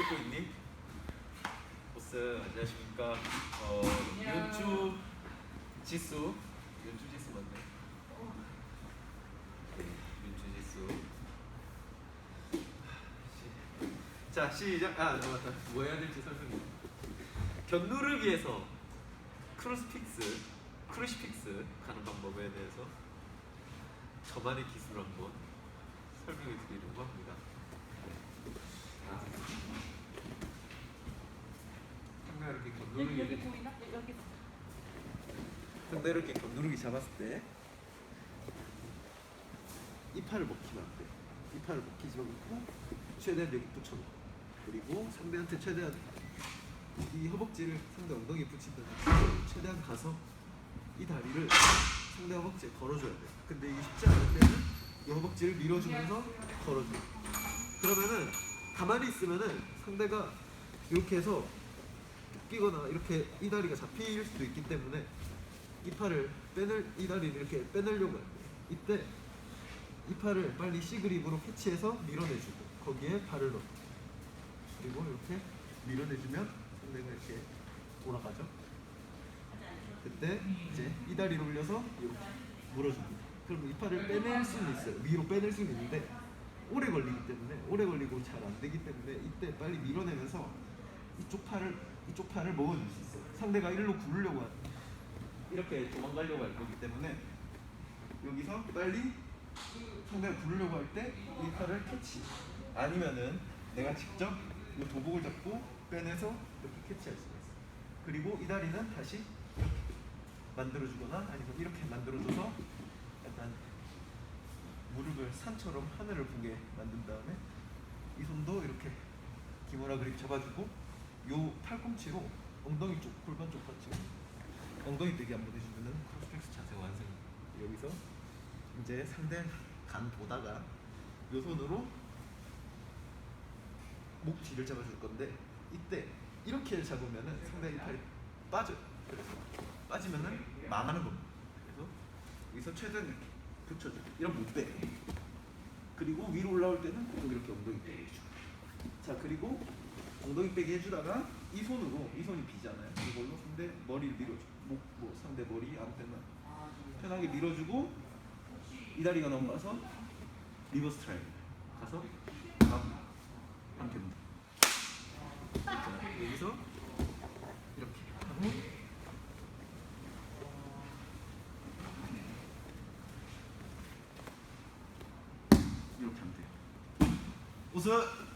찍고 있니? 보스 안녕하십니까? 어 연주 지수 연주 지수 맞네. 네, 연주 지수. 시- 자 시작. 아 맞다. 뭐 해야 될지 설명해. 견누르기에서 크루스픽스, 크루시픽스 가는 방법에 대해서 저만의 기술을 한번 설명해 드리려고 합니다. 상대 이렇게 여기 여기 보이나? 여기 상대 이렇게 견누르기 잡았을 때 이파를 먹히면 안 돼. 이파를 먹히지 않고 최대한 여기 붙여놓고 그리고 상대한테 최대한 이 허벅지를 상대 엉덩이에 붙인다. 최대한 가서 이 다리를 상대 허벅지에 걸어줘야 돼. 근데 이게 쉽지 않을 때는 이 허벅지를 밀어주면서 걸어줘. 그러면은 가만히 있으면은 상대가 이렇게 해서 끼거나 이렇게 이 다리가 잡힐 수도 있기 때문에 이 팔을 빼낼 이 다리를 이렇게 빼내려고 할때 이때 이 팔을 빨리 C그립으로 캐치해서 밀어내주고 거기에 발을 넣고 그리고 이렇게 밀어내주면 상대가 이렇게 돌아가죠. 그때 이제 이 다리를 올려서 이렇게 물어줍니다. 그럼 이 팔을 빼낼 수는 있어요. 위로 빼낼 수는 있는데 오래 걸리기 때문에 오래 걸리고 잘 안 되기 때문에 이때 빨리 밀어내면서 이쪽 팔을 이쪽 팔을 먹어줄 수 있어요. 상대가 일로 구르려고 하 이렇게 도망가려고 할 거기 때문에 여기서 빨리 상대가 구르려고 할 때 이 팔을 캐치 아니면은 내가 직접 이 도복을 잡고 빼내서 이렇게 캐치할 수가 있어. 그리고 이 다리는 다시 이렇게 만들어주거나 아니면 이렇게 만들어줘서 약간 무릎을 산처럼 하늘을 보게 만든 다음에 이 손도 이렇게 기모라 그립 잡아주고 요 팔꿈치로 엉덩이 쪽, 골반 쪽 받치고 엉덩이 빼기 한번 해주면은 크로스팩스 자세 완성. 여기서 이제 상대 간 보다가 요 손으로 목 뒤를 잡아줄 건데 이때 이렇게 잡으면은 상대 이 팔이 빠져. 그래서 빠지면은 망하는 겁니다. 그래서 여기서 최대한 이렇게 붙여줘. 이런 못 빼. 그리고 위로 올라올 때는 꼭 이렇게 엉덩이 해줘. 자 그리고 엉덩이 빼기 해주다가 이 손으로 이 손이 비잖아요. 이걸로 상대 머리를 밀어줘. 목, 뭐 상대 머리 아무 때나 편하게 밀어주고 이 다리가 넘어가서 리버스 트라이앵글 가서 다음 됩니다. 자 여기서 이렇게 하고 이렇게 하면 돼요. 우승!